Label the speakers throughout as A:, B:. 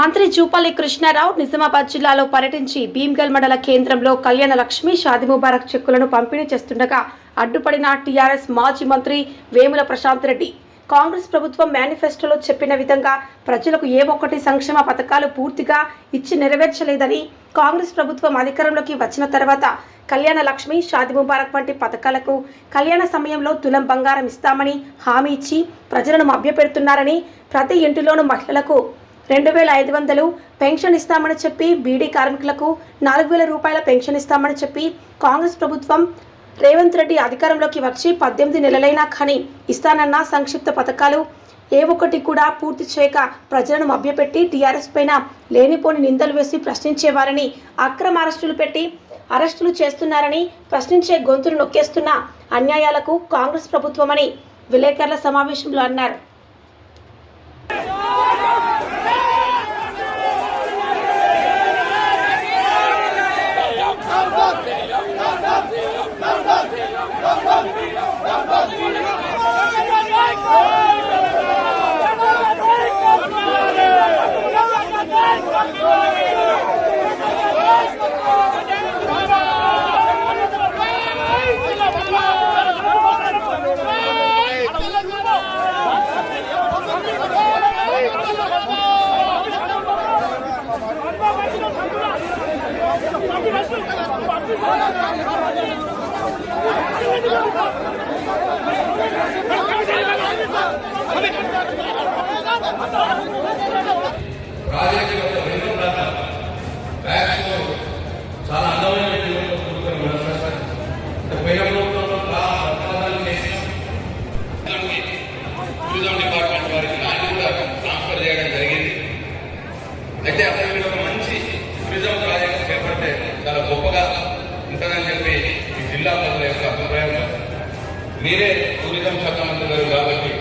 A: మంత్రి జూపల్లి కృష్ణారావు నిజామాబాద్ జిల్లాలో పర్యటించి భీమ్గల్ మండల కేంద్రంలో కళ్యాణ లక్ష్మి షాది ముబారక్ చెక్కులను పంపిణీ చేస్తుండగా అడ్డుపడిన టీఆర్ఎస్ మాజీ మంత్రి వేముల ప్రశాంత్ రెడ్డి. కాంగ్రెస్ ప్రభుత్వం మేనిఫెస్టోలో చెప్పిన విధంగా ప్రజలకు ఏ ఒక్కటి సంక్షేమ పథకాలు పూర్తిగా ఇచ్చి నెరవేర్చలేదని కాంగ్రెస్ ప్రభుత్వం అధికారంలోకి వచ్చిన తర్వాత కళ్యాణ లక్ష్మి షాది ముబారక్ వంటి పథకాలకు కళ్యాణ సమయంలో తులం బంగారం ఇస్తామని హామీ ఇచ్చి ప్రజలను మభ్యపెడుతున్నారని ప్రతి ఇంటిలోనూ మహిళలకు రెండు వేల ఐదు వందలు పెన్షన్ ఇస్తామని చెప్పి బీడీ కార్మికులకు నాలుగు వేల రూపాయల పెన్షన్ ఇస్తామని చెప్పి కాంగ్రెస్ ప్రభుత్వం రేవంత్ రెడ్డి అధికారంలోకి వచ్చి పద్దెనిమిది నెలలైనా కానీ ఇస్తానన్న సంక్షిప్త పథకాలు ఏ ఒక్కటి కూడా పూర్తి చేయక ప్రజలను మభ్యపెట్టి టీఆర్ఎస్ పైన లేనిపోని నిందలు వేసి ప్రశ్నించేవారని అక్రమ అరెస్టులు పెట్టి అరెస్టులు చేస్తున్నారని ప్రశ్నించే గొంతులు నొక్కేస్తున్న అన్యాయాలకు కాంగ్రెస్ ప్రభుత్వమని విలేకరుల సమావేశంలో అన్నారు.
B: ప్రాజెక్టు యొక్క రెండు ప్రాంతాలు బ్యాక్స్ చాలా అందమైన జీవనంలో మనసు పోయిన ప్రభుత్వంలో చాలా చేసి టూరిజం డిపార్ట్మెంట్ వారికి దాన్ని కూడా ట్రాన్స్ఫర్ చేయడం జరిగింది అయితే అక్కడ మీరు ఒక మంచి టూరిజం ప్రాజెక్ట్ చేపడితే చాలా గొప్పగా ఉంటుందని చెప్పి ఈ జిల్లా ప్రజల యొక్క అభిప్రాయం మీరే టూరిజం శాఖ మంత్రి గారు కాబట్టి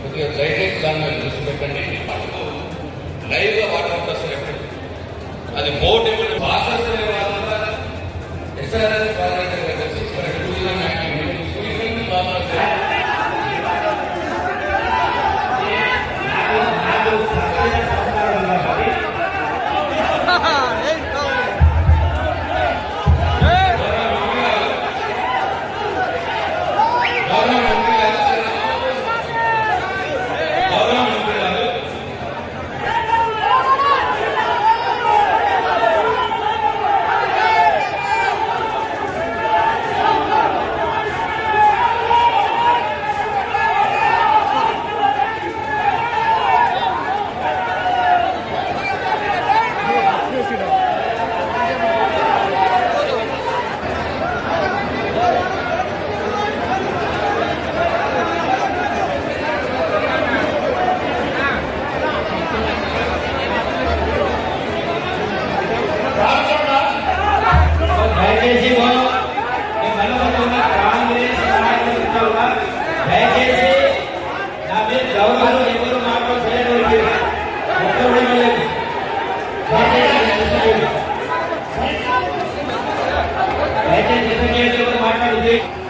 B: కొద్దిగా దయచేసి దాన్ని మీద దృష్టి పెట్టండి లైవ్గా వాటర్ ఉంటుంది అసలు అది బోట్ ఏమైనా భాషలు ఎస్ఆర్ఎస్
C: Okay.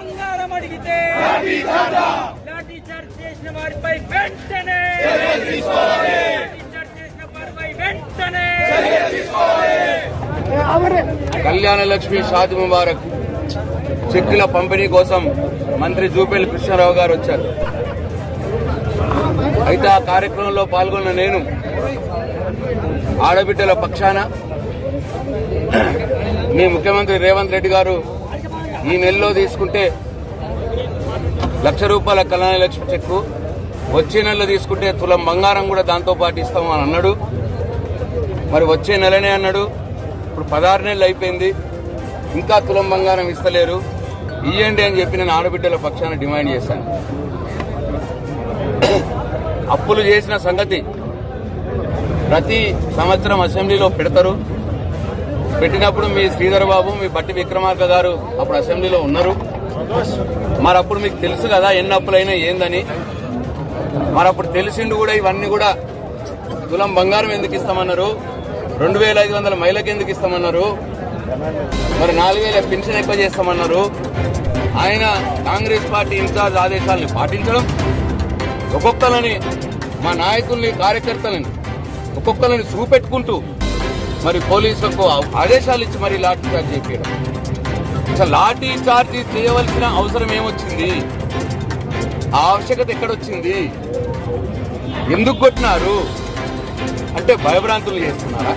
D: బంగారం అడిగితే లాఠీ చార్జ్ చేసిన వారిపై వెంటనే లాఠీ చార్జ్ చేసిన వారిపై వెంటనే
B: కళ్యాణ లక్ష్మి షాది ముబారక్ చెక్కుల పంపిణీ కోసం మంత్రి జూపేలి కృష్ణారావు గారు వచ్చారు. అయితే ఆ కార్యక్రమంలో పాల్గొన్న నేను ఆడబిడ్డల పక్షాన మీ ముఖ్యమంత్రి రేవంత్ రెడ్డి గారు ఈ నెలలో తీసుకుంటే లక్ష రూపాయల కళ్యాణ లక్ష్మి చెక్కు. వచ్చే నెలలో తీసుకుంటే తులం బంగారం కూడా దాంతో పాటు ఇస్తామని అన్నాడు. మరి వచ్చే నెలనే అన్నాడు. ఇప్పుడు పదహారు నెలలు అయిపోయింది. ఇంకా తులం బంగారం ఇస్తలేరు. ఇయ్యండి అని చెప్పి నేను ఆడబిడ్డల పక్షాన డిమాండ్ చేశాను. అప్పులు చేసిన సంగతి ప్రతి సంవత్సరం అసెంబ్లీలో పెడతారు. పెట్టినప్పుడు మీ శ్రీధర్ బాబు మీ బట్టి విక్రమార్క గారు అప్పుడు అసెంబ్లీలో ఉన్నారు. మరి అప్పుడు మీకు తెలుసు కదా ఎన్ని అప్పులైనా ఏందని. మరి అప్పుడు తెలిసిండు కూడా ఇవన్నీ కూడా తులం బంగారం ఎందుకు ఇస్తామన్నారు? రెండు వేల ఐదు వందల మైలకు ఎందుకు ఇస్తామన్నారు? మరి నాలుగు వేల పెన్షన్ ఎక్కువ చేస్తామన్నారు. ఆయన కాంగ్రెస్ పార్టీ ఇన్ఛార్జ్ ఆదేశాలని పాటించడం ఒక్కొక్కలని మా నాయకుల్ని కార్యకర్తలని ఒక్కొక్కరిని చూపెట్టుకుంటూ మరి పోలీసులకు ఆదేశాలు ఇచ్చి మరి లాఠీ చార్జ్ చేయడం అసలు లాఠీ చార్జ్ చేయవలసిన అవసరం ఏమొచ్చింది? ఆ ఆవశ్యకత ఎక్కడొచ్చింది? ఎందుకు కొట్టినారు? అంటే భయభ్రాంతులు చేస్తున్నారా?